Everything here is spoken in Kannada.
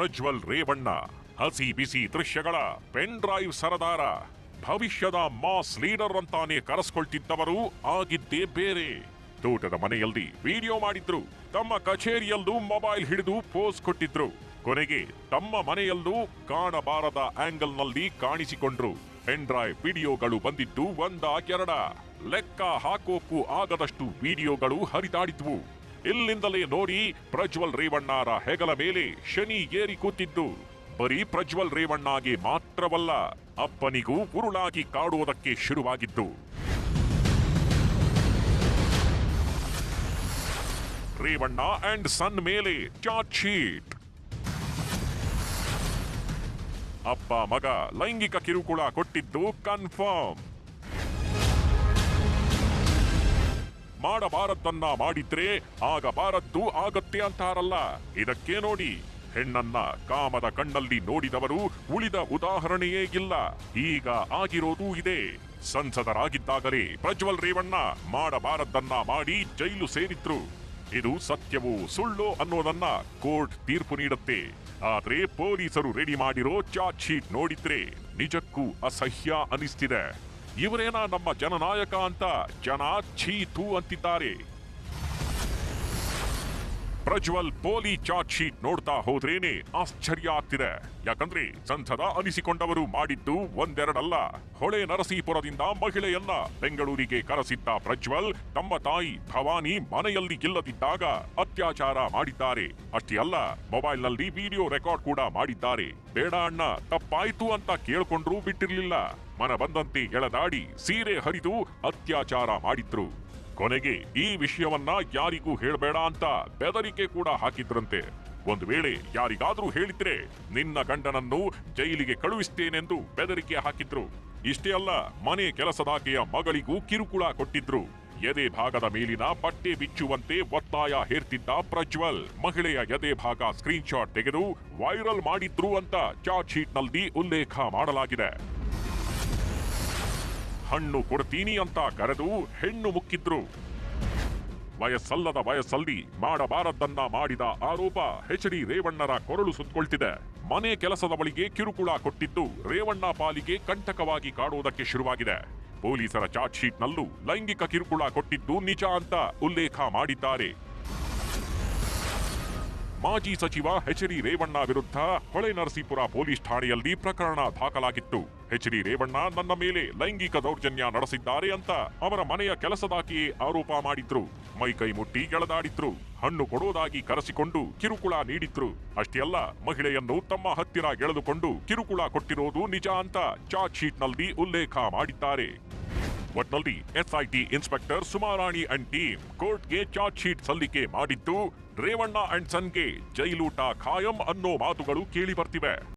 ಪ್ರಜ್ವಲ್ ರೇವಣ್ಣ, ಹಸಿ ಬಿಸಿ ದೃಶ್ಯಗಳ, ಪೆನ್ ಡ್ರೈವ್ ಸರದಾರ. ಭವಿಷ್ಯದ ಮಾಸ್ ಲೀಡರ್ ಅಂತಾನೆ ಕರೆಸ್ಕೊಳ್ತಿದ್ದವರು ಆಗಿದ್ದೇ ಬೇರೆ. ತೋಟದ ಮನೆಯಲ್ಲಿ ವಿಡಿಯೋ ಮಾಡಿದ್ರು. ತಮ್ಮ ಕಚೇರಿಯಲ್ಲೂ ಮೊಬೈಲ್ ಹಿಡಿದು ಪೋಸ್ ಕೊಟ್ಟಿದ್ರು. ಕೊನೆಗೆ ತಮ್ಮ ಮನೆಯಲ್ಲೂ ಕಾಣಬಾರದ ಆಂಗಲ್ನಲ್ಲಿ ಕಾಣಿಸಿಕೊಂಡ್ರು. ಪೆನ್ ಡ್ರೈವ್ ವಿಡಿಯೋಗಳು ಬಂದಿದ್ದು ಒಂದ ಕೆರಡ ಲೆಕ್ಕ ಹಾಕೋಕ್ಕೂ ಆಗದಷ್ಟು ವಿಡಿಯೋಗಳು ಹರಿದಾಡಿದ್ವು. ಇಲ್ಲಿಂದಲೇ ನೋಡಿ ಪ್ರಜ್ವಲ್ ರೇವಣ್ಣರ ಹೆಗಲ ಮೇಲೆ ಶನಿ ಏರಿ ಕೂತಿದ್ದು. ಬರೀ ಪ್ರಜ್ವಲ್ ರೇವಣ್ಣಗೆ ಮಾತ್ರವಲ್ಲ, ಅಪ್ಪನಿಗೂ ಉರುಳಾಗಿ ಕಾಡುವುದಕ್ಕೆ ಶುರುವಾಗಿದ್ದು. ರೇವಣ್ಣ ಅಂಡ್ ಸನ್ ಮೇಲೆ ಚಾರ್ಜ್ ಶೀಟ್. ಅಪ್ಪ ಮಗ ಲೈಂಗಿಕ ಕಿರುಕುಳ ಕೊಟ್ಟಿದ್ದು ಕನ್ಫರ್ಮ್. ಮಾಡಬಾರದ್ದನ್ನ ಮಾಡಿದ್ರೆ ಆಗಬಾರದ್ದು ಆಗತ್ತೆ ಅಂತಾರಲ್ಲ. ಇದಕ್ಕೆ ನೋಡಿ, ಹೆಣ್ಣನ್ನ ಕಾಮದ ಕಣ್ಣಲ್ಲಿ ನೋಡಿದವರು ಉಳಿದ ಉದಾಹರಣೆಯೇ ಇಲ್ಲ. ಈಗ ಆಗಿರೋದು ಇದೆ. ಸಂಸದರಾಗಿದ್ದಾಗಲೇ ಪ್ರಜ್ವಲ್ ರೇವಣ್ಣ ಮಾಡಬಾರದ್ದನ್ನ ಮಾಡಿ ಜೈಲು ಸೇರಿದ್ರು. ಇದು ಸತ್ಯವೋ ಸುಳ್ಳು ಅನ್ನೋದನ್ನ ಕೋರ್ಟ್ ತೀರ್ಪು ನೀಡುತ್ತೆ. ಆದ್ರೆ ಪೊಲೀಸರು ರೆಡಿ ಮಾಡಿರೋ ಚಾರ್ಜ್ ಶೀಟ್ ನೋಡಿದ್ರೆ ನಿಜಕ್ಕೂ ಅಸಹ್ಯ ಅನಿಸ್ತಿದೆ. ಇವರೇನಾ ನಮ್ಮ ಜನನಾಯಕ ಅಂತ ಜನ ಛೀ ಥೂ ಅಂತಿದ್ದಾರೆ. ಪ್ರಜ್ವಲ್ ಪೋಲಿ ಚಾರ್ಜ್ ಶೀಟ್ ನೋಡ್ತಾ ಹೋದ್ರೇನೆ ಆಶ್ಚರ್ಯ ಆಗ್ತಿದೆ. ಯಾಕಂದ್ರೆ ಸಂಸದ ಅನಿಸಿಕೊಂಡವರು ಮಾಡಿದ್ದು ಒಂದೆರಡಲ್ಲ. ಹೊಳೆ ನರಸೀಪುರದಿಂದ ಮಹಿಳೆಯನ್ನ ಬೆಂಗಳೂರಿಗೆ ಕರೆಸಿದ್ದ ಪ್ರಜ್ವಲ್ ತಮ್ಮ ತಾಯಿ ಭವಾನಿ ಮನೆಯಲ್ಲಿ ಇಲ್ಲದಿದ್ದಾಗ ಅತ್ಯಾಚಾರ ಮಾಡಿದ್ದಾರೆ. ಅಷ್ಟೇ ಅಲ್ಲ, ಮೊಬೈಲ್ನಲ್ಲಿ ವಿಡಿಯೋ ರೆಕಾರ್ಡ್ ಕೂಡ ಮಾಡಿದ್ದಾರೆ. ಬೇಡ ಅಣ್ಣ, ತಪ್ಪಾಯ್ತು ಅಂತ ಕೇಳ್ಕೊಂಡ್ರೂ ಬಿಟ್ಟಿರ್ಲಿಲ್ಲ. ಮನ ಬಂದಂತೆ ಎಳದಾಡಿ ಸೀರೆ ಹರಿದು ಅತ್ಯಾಚಾರ ಮಾಡಿದ್ರು. ಕೊನೆಗೆ ಈ ವಿಷಯವನ್ನ ಯಾರಿಗೂ ಹೇಳಬೇಡ ಅಂತ ಬೆದರಿಕೆ ಕೂಡ ಹಾಕಿದ್ರಂತೆ. ಒಂದು ವೇಳೆ ಯಾರಿಗಾದ್ರೂ ಹೇಳಿದ್ರೆ ನಿನ್ನ ಗಂಡನನ್ನು ಜೈಲಿಗೆ ಕಳುಹಿಸ್ತೇನೆಂದು ಬೆದರಿಕೆ ಹಾಕಿದ್ರು. ಇಷ್ಟೇ ಅಲ್ಲ, ಮನೆ ಕೆಲಸದಾಕೆಯ ಮಗಳಿಗೂ ಕಿರುಕುಳ ಕೊಟ್ಟಿದ್ರು. ಎದೆ ಭಾಗದ ಮೇಲಿನ ಬಟ್ಟೆ ಬಿಚ್ಚುವಂತೆ ಒತ್ತಾಯ ಹೇರ್ತಿದ್ದ ಪ್ರಜ್ವಲ್ ಮಹಿಳೆಯ ಎದೆ ಭಾಗ ಸ್ಕ್ರೀನ್ಶಾಟ್ ತೆಗೆದು ವೈರಲ್ ಮಾಡಿದ್ರು ಅಂತ ಚಾರ್ಜ್ ಶೀಟ್ನಲ್ಲಿ ಉಲ್ಲೇಖ ಮಾಡಲಾಗಿದೆ. ಹಣ್ಣು ಕೊಡ್ತೀನಿ ಅಂತ ಕರೆದು ಹೆಣ್ಣು ಮುಕ್ಕಿದ್ರು. ವಯಸ್ಸಲ್ಲದ ವಯಸ್ಸಲ್ಲಿ ಮಾಡಬಾರದ್ದನ್ನ ಮಾಡಿದ ಆರೋಪ ಹೆಚ್ ಡಿ ರೇವಣ್ಣರ ಕೊರಳು ಸುತ್ತಕೊಳ್ತಿದೆ. ಮನೆ ಕೆಲಸದ ಬಳಿಗೆ ಕಿರುಕುಳ ಕೊಟ್ಟಿದ್ದು ರೇವಣ್ಣ ಪಾಲಿಗೆ ಕಂಟಕವಾಗಿ ಕಾಡುವುದಕ್ಕೆ ಶುರುವಾಗಿದೆ. ಪೊಲೀಸರ ಚಾರ್ಜ್ ಶೀಟ್ನಲ್ಲೂ ಲೈಂಗಿಕ ಕಿರುಕುಳ ಕೊಟ್ಟಿದ್ದು ನಿಜ ಅಂತ ಉಲ್ಲೇಖ ಮಾಡಿದ್ದಾರೆ. ಮಾಜಿ ಸಚಿವ ಹೆಚ್ ಡಿ ರೇವಣ್ಣ ವಿರುದ್ಧ ಹೊಳೆ ನರಸೀಪುರ ಪೊಲೀಸ್ ಠಾಣೆಯಲ್ಲಿ ಪ್ರಕರಣ ದಾಖಲಾಗಿತ್ತು. ಎಚ್ ಡಿ ರೇವಣ್ಣ ನನ್ನ ಮೇಲೆ ಲೈಂಗಿಕ ದೌರ್ಜನ್ಯ ನಡೆಸಿದ್ದಾರೆ ಅಂತ ಅವರ ಮನೆಯ ಕೆಲಸದಾಕಿಯೇ ಆರೋಪ ಮಾಡಿದ್ರು. ಮೈಕೈ ಮುಟ್ಟಿ ಎಳೆದಾಡಿದ್ರು ಹಣ್ಣು ಕೊಡೋದಾಗಿ ಕರೆಸಿಕೊಂಡು ಕಿರುಕುಳ ನೀಡಿದ್ರು. ಅಷ್ಟೇ ಅಲ್ಲ, ಮಹಿಳೆಯನ್ನು ತಮ್ಮ ಹತ್ತಿರ ಎಳೆದುಕೊಂಡು ಕಿರುಕುಳ ಕೊಟ್ಟಿರೋದು ನಿಜ ಅಂತ ಚಾರ್ಜ್ ಶೀಟ್ನಲ್ಲಿ ಉಲ್ಲೇಖ ಮಾಡಿದ್ದಾರೆ. ಒಟ್ನಲ್ಲಿ SIT inspector Sumarani and team ಕೋರ್ಟ್ಗೆ ಚಾರ್ಜ್ ಶೀಟ್ ಸಲ್ಲಿಕೆ ಮಾಡಿದ್ದು ರೇವಣ್ಣ ಅಂಡ್ ಸನ್ಗೆ ಜೈಲೂಟ ಖಾಯಂ ಅನ್ನೋ ಮಾತುಗಳು ಕೇಳಿ ಬರ್ತಿವೆ.